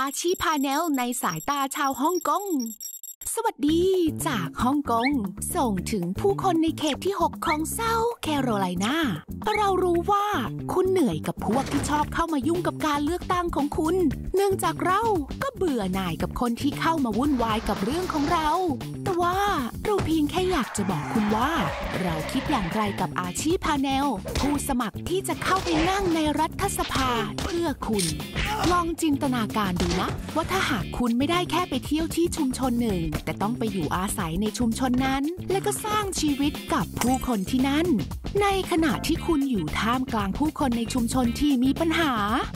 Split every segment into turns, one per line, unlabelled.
อาชีพพาแนลในสายตาชาวฮ่องกง สวัสดีจากฮ่องกง ส่งถึงผู้คนในเขตที่ 6 ของเซาแคโรไลนาเรารู้ว่าคุณเหนื่อยกับพวกที่ชอบเข้ามายุ่งกับการเลือกตั้งของคุณ เนื่องจากเราก็เบื่อหน่ายกับคนที่เข้ามาวุ่นวายกับเรื่องของเรา พียงแค่อยากจะบอกคุณว่า เราคิดอย่างไรกับอาชีพพาแนล ผู้สมัครที่จะเข้าไปนั่งในรัฐสภาเพื่อคุณ ลองจินตนาการดูนะ ว่าถ้าหากคุณไม่ได้แค่ไปเที่ยวที่ชุมชนหนึ่ง แต่ต้องไปอยู่อาศัยในชุมชนนั้น และก็สร้างชีวิตกับผู้คนที่นั่น ในขณะที่คุณอยู่ท่ามกลางผู้คนในชุมชนที่มีปัญหา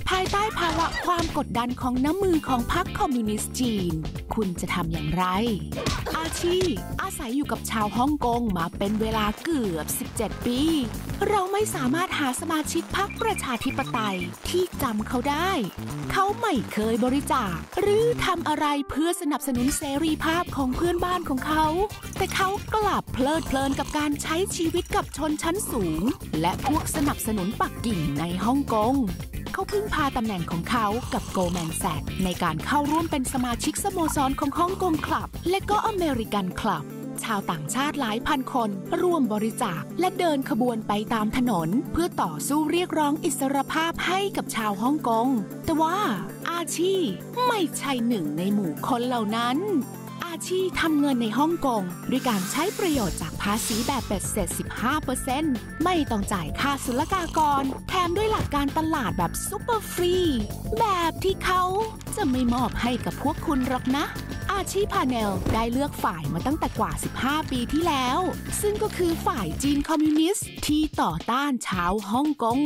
ภายใต้ภาวะความกดดันของน้ำมือของพรรคคอมมิวนิสต์จีน คุณจะทำอย่างไร ชีอาศัยอยู่กับชาวฮ่องกงมาเป็นเวลาเกือบ 17 ปี เราไม่สามารถหาสมาชิกพรรคประชาธิปไตยที่จำเขาได้ เขาไม่เคยบริจาค หรือทำอะไรเพื่อสนับสนุนเสรีภาพของเพื่อนบ้านของเขา แต่เขากลับเพลิดเพลินกับการใช้ชีวิตกับชนชั้นสูง และพวกสนับสนุนปักกิ่งในฮ่องกง เขาพึ่งพาตำแหน่งของเขากับโกลแมนแซกในการเข้าร่วมเป็นสมาชิกสโมสรของฮ่องกงคลับ และก็อเมริกันคลับ ชาวต่างชาติหลายพันคน ร่วมบริจาคและเดินขบวนไปตามถนน เพื่อต่อสู้เรียกร้องอิสรภาพให้กับชาวฮ่องกง แต่ว่าอาชีไม่ใช่หนึ่งในหมู่คนเหล่านั้น อาชีทำเงินในฮ่องกงด้วยการใช้ประโยชน์จากภาษีแบบเบ็ดเสร็จ 15%ไม่ต้องจ่ายค่าศุลกากร แถมด้วยหลักการตลาดแบบซุปเปอร์ฟรี แบบที่เขาจะไม่มอบให้กับพวกคุณหรอกนะ อาชีพพาเนลได้เลือกฝ่ายมาตั้งแต่กว่า 15 ปีที่แล้ว ซึ่งก็คือฝ่ายจีนคอมมิวนิสต์ที่ต่อต้านชาวฮ่องกง